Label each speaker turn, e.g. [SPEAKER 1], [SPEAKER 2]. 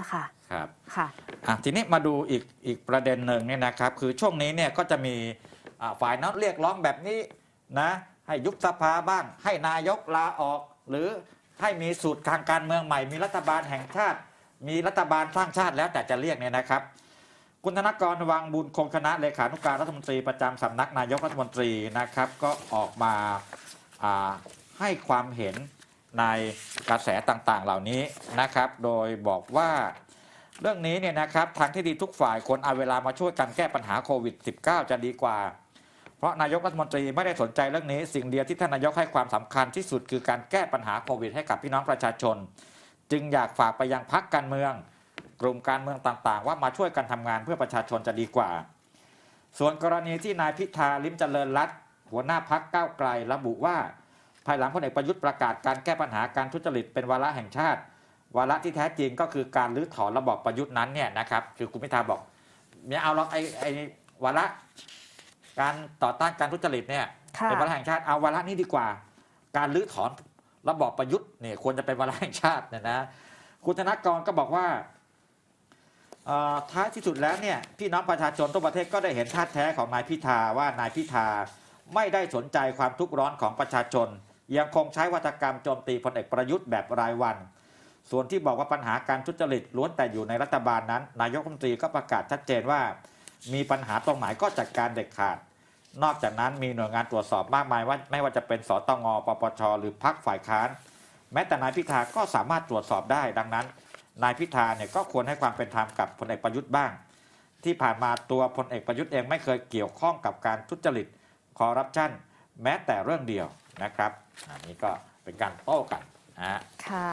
[SPEAKER 1] นะคะ
[SPEAKER 2] ครับ
[SPEAKER 1] ค่ะ
[SPEAKER 2] อะทีนี้มาดูอีกอีกประเด็นหนึ่งเนี่ยนะครับ คือช่วงนี้เนี่ยก็จะมีอ่าฝ่ายนั้นเรียกร้องแบบนี้นะให้ยุบสภาบ้าง ให้นายกลาออก หรือให้มีสูตรทางการเมืองใหม่ มีรัฐบาลแห่งชาติ มีรัฐบาลสร้างชาติแล้วแต่จะเรียกเนี่ยนะครับ คุณธนกรวังบุญคงคณะเลขานุการรัฐมนตรีประจำสำนักนายกรัฐมนตรีนะครับ ก็ออกมาอ่าให้ความเห็น ในกระแสต่างๆ เหล่านี้นะครับ โดยบอกว่าเรื่องนี้เนี่ยนะครับทางที่ดีทุกฝ่ายควรเอาเวลามาช่วยกันแก้ปัญหาโควิด -19 จะดีกว่า เพราะนายกรัฐมนตรีไม่ได้สนใจเรื่องนี้ สิ่งเดียวที่ท่านนายกให้ความสำคัญที่สุดคือการแก้ปัญหาโควิด ให้กับพี่น้องประชาชน จึงอยากฝากไปยังพักการเมือง กลุ่มการเมืองต่างๆ ว่ามาช่วยกันทำงานเพื่อประชาชนจะดีกว่า ส่วนกรณีที่นายพิธาลิมเจริญรัตหัวหน้าพักก้าวไกลระบุว่า ภายหลังพลเอกประยุทธ์ประกาศการแก้ปัญหาการทุจริตเป็นวาระแห่งชาติ วาระที่แท้จริงก็คือการรื้อถอนระบอบประยุทธ์นั้นเนี่ยนะครับคือคุณพิธาบอกเนี่ยเอาเราไอ้ไอ้วาระการต่อต้านการทุจริตเนี่ย
[SPEAKER 1] ค่ะ
[SPEAKER 2] เป็นวาระแห่งชาติเอาวาระนี้ดีกว่า การรื้อถอนระบอบประยุทธ์เนี่ยควรจะเป็นวาระแห่งชาติเนี่ยนะคุณธนกรก็บอกว่าเอ่อท้ายที่สุดแล้วเนี่ยพี่น้องประชาชนทั่วประเทศก็ได้เห็นท่าแท้ของนายพิธาว่านายพิธาไม่ได้สนใจความทุกข์ร้อนของประชาชน ยังคงใช้วัฒกรรมโจมตีพลเอกประยุทธ์แบบรายวัน ส่วนที่บอกว่าปัญหาการทุจริตล้วนแต่อยู่ในรัฐบาลนั้น นายกรัฐมนตรีก็ประกาศชัดเจนว่า มีปัญหาตรงไหนก็จัดการเด็ดขาด นอกจากนั้นมีหน่วยงานตรวจสอบมากมายว่าไม่ว่าจะเป็นสตงปปชหรือพักฝ่ายค้าน แม้แต่นายพิธาก็สามารถตรวจสอบได้ดังนั้น นายพิธาเนี่ยก็ควรให้ความเป็นธรรมกับพลเอกประยุทธ์บ้าง ที่ผ่านมาตัวพลเอกประยุทธ์เองไม่เคยเกี่ยวข้องกับการทุจริตคอร์รัปชันแม้แต่เรื่องเดียว นะครับอันนี้ก็เป็นการโต้กันนะฮะ
[SPEAKER 1] ค่ะ